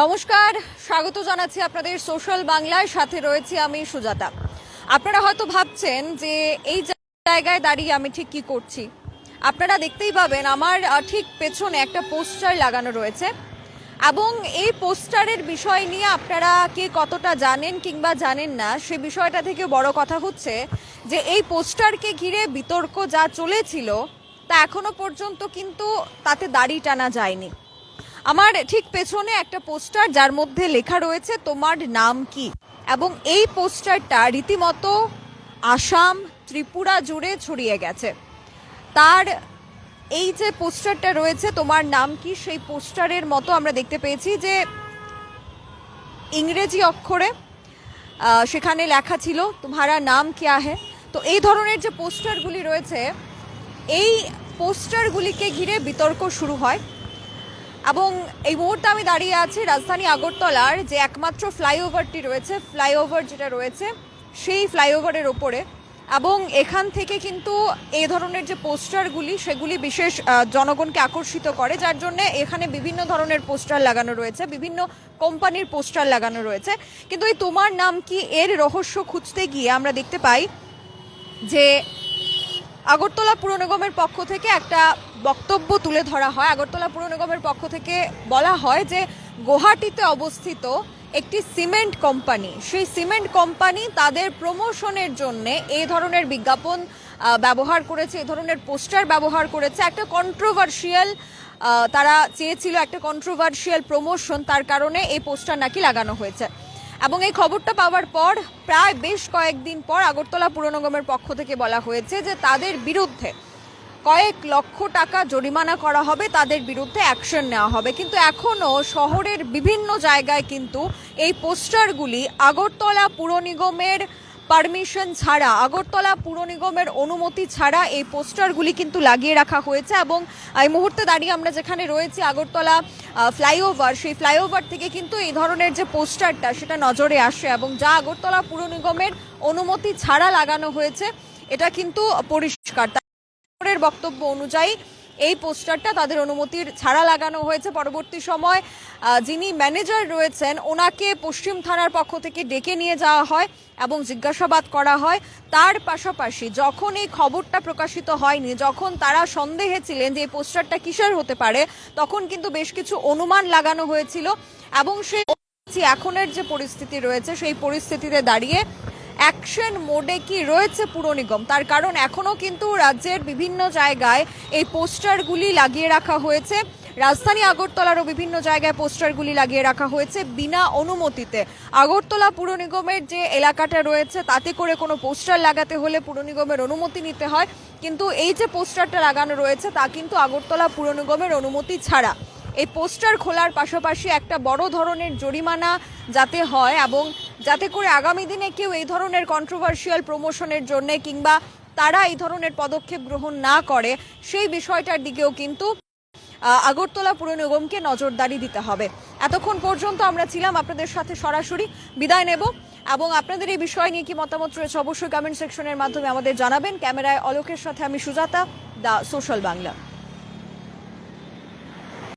নমস্কার, স্বাগত জানাচ্ছি আপনাদের সোশ্যাল বাংলার সাথে রয়েছি আমি সুজাতা। আপনারা হয়তো ভাবছেন যে এই জায়গায় দাঁড়িয়ে আমি ঠিক কি করছি? আপনারা দেখতেই পাবেন আমার ঠিক পেছনে একটা পোস্টার লাগানো রয়েছে। এবং এই পোস্টারের বিষয় নিয়ে আপনারা কে কতটা জানেন কিংবা জানেন না, সে বিষয়টা থেকে বড় কথা হচ্ছে যে এই পোস্টারকে ঘিরে বিতর্ক যা চলেছিল, তা এখনও পর্যন্ত কিন্তু তাতে দাড়ি টানা যায়নি। আমার ঠিক পেছনে একটা পোস্টার যার মধ্যে লেখা রয়েছে, তোমার নাম কি? এবং এই পোস্টারটা রীতিমতো আসাম ত্রিপুরা জুড়ে ছড়িয়ে গেছে। তার এই যে পোস্টারটা রয়েছে, তোমার নাম কি? সেই পোস্টারের মতো আমরা দেখতে পেয়েছি যে ইংরেজি অক্ষরে সেখানে লেখা ছিল, তোমারা নাম কিয়া হে তো এই ধরনের যে পোস্টারগুলি রয়েছে, এই পোস্টারগুলিকে ঘিরে বিতর্ক শুরু হয়। এবং এই মুহূর্তে আমি দাঁড়িয়ে আছি রাজধানী আগরতলার যে একমাত্র ফ্লাইওভারটি রয়েছে, ফ্লাইওভার যেটা রয়েছে, সেই ফ্লাইওভারের ওপরে এবং এখান থেকে কিন্তু এই ধরনের যে পোস্টারগুলি, সেগুলি বিশেষ জনগণকে আকর্ষিত করে, যার জন্য এখানে বিভিন্ন ধরনের পোস্টার লাগানো রয়েছে, বিভিন্ন কোম্পানির পোস্টার লাগানো রয়েছে। কিন্তু এই তোমার নাম কি, এর রহস্য খুঁজতে গিয়ে আমরা দেখতে পাই যে আগরতলা পুর নিগমের পক্ষ থেকে একটা বক্তব্য তুলে ধরা হয়। আগরতলা পুর নিগমের পক্ষ থেকে বলা হয় যে, গুয়াহাটিতে অবস্থিত একটি সিমেন্ট কোম্পানি, সেই সিমেন্ট কোম্পানি তাদের প্রমোশনের জন্য এই ধরনের বিজ্ঞাপন ব্যবহার করেছে এই ধরনের পোস্টার ব্যবহার করেছে। একটা কন্ট্রোভার্সিয়াল তারা চেয়েছিল একটা কন্ট্রোভার্সিয়াল প্রমোশন তার কারণে এই পোস্টার নাকি লাগানো হয়েছে। এবং এই খবরটা পাওয়ার পর প্রায় বেশ কয়েকদিন পর আগরতলা পুর নিগমের পক্ষ থেকে বলা হয়েছে যে তাদের বিরুদ্ধে কয়েক লক্ষ টাকা জরিমানা করা হবে, তাদের বিরুদ্ধে অ্যাকশন নেওয়া হবে। কিন্তু এখনও শহরের বিভিন্ন জায়গায় কিন্তু এই পোস্টারগুলি আগরতলা পুর নিগমের পারমিশন ছাড়া, আগরতলা পুর নিগমের অনুমতি ছাড়া এই পোস্টারগুলি কিন্তু লাগিয়ে রাখা হয়েছে এবং এই মুহূর্তে দাঁড়িয়ে আমরা যেখানে রয়েছি, আগরতলা ফ্লাইওভার, সেই ফ্লাইওভার থেকে কিন্তু এই ধরনের যে পোস্টারটা সেটা নজরে আসে এবং যা আগরতলা পুর নিগমের অনুমতি ছাড়া লাগানো হয়েছে, এটা কিন্তু পরিষ্কার। এর বক্তব্য অনুযায়ী এই পোস্টারটা তাদের অনুমতির ছাড়া লাগানো হয়েছে পরবর্তী সময়। যিনি ম্যানেজার রয়েছেন, ওনাকে পশ্চিম থানার পক্ষ থেকে ডেকে নিয়ে যাওয়া হয় এবং জিজ্ঞাসাবাদ করা হয়। তার পাশাপাশি যখন এই খবরটা প্রকাশিত হয়নি, যখন তারা সন্দেহে ছিলেন যে এই পোস্টারটা কিসের হতে পারে, তখন কিন্তু বেশ কিছু অনুমান লাগানো হয়েছিল এবং সেই এখনের যে পরিস্থিতি রয়েছে, সেই পরিস্থিতিতে দাঁড়িয়ে অ্যাকশন মোডে কি রয়েছে পুর নিগম? তার কারণ এখনও কিন্তু রাজ্যের বিভিন্ন জায়গায় এই পোস্টারগুলি লাগিয়ে রাখা হয়েছে। রাজধানী আগরতলারও বিভিন্ন জায়গায় পোস্টারগুলি লাগিয়ে রাখা হয়েছে বিনা অনুমতিতে। আগরতলা পুর নিগমের যে এলাকাটা রয়েছে, তাতে করে কোনো পোস্টার লাগাতে হলে পুর নিগমের অনুমতি নিতে হয়। কিন্তু এই যে পোস্টারটা লাগানো রয়েছে, তা কিন্তু আগরতলা পুর নিগমের অনুমতি ছাড়া। এই পোস্টার খোলার পাশাপাশি একটা বড় ধরনের জরিমানা যাতে হয় এবং যাতে করে আগামী দিনে কেউ এই ধরনের কন্ট্রোভার্সিয়াল প্রমোশনের জন্য কিংবা তারা এই ধরনের পদক্ষেপ গ্রহণ না করে, সেই বিষয়টার দিকেও কিন্তু আগরতলা পুর নিগমকে নজরদারি দিতে হবে। এতক্ষণ পর্যন্ত আমরা ছিলাম আপনাদের সাথে সরাসরি, বিদায় নেব এবং আপনাদের এই বিষয় নিয়ে কি মতামত রয়েছে অবশ্যই কমেন্ট সেকশনের মাধ্যমে আমাদের জানাবেন। ক্যামেরায় অলোকের সাথে আমি সুজাতা, দা সোশ্যাল বাংলা।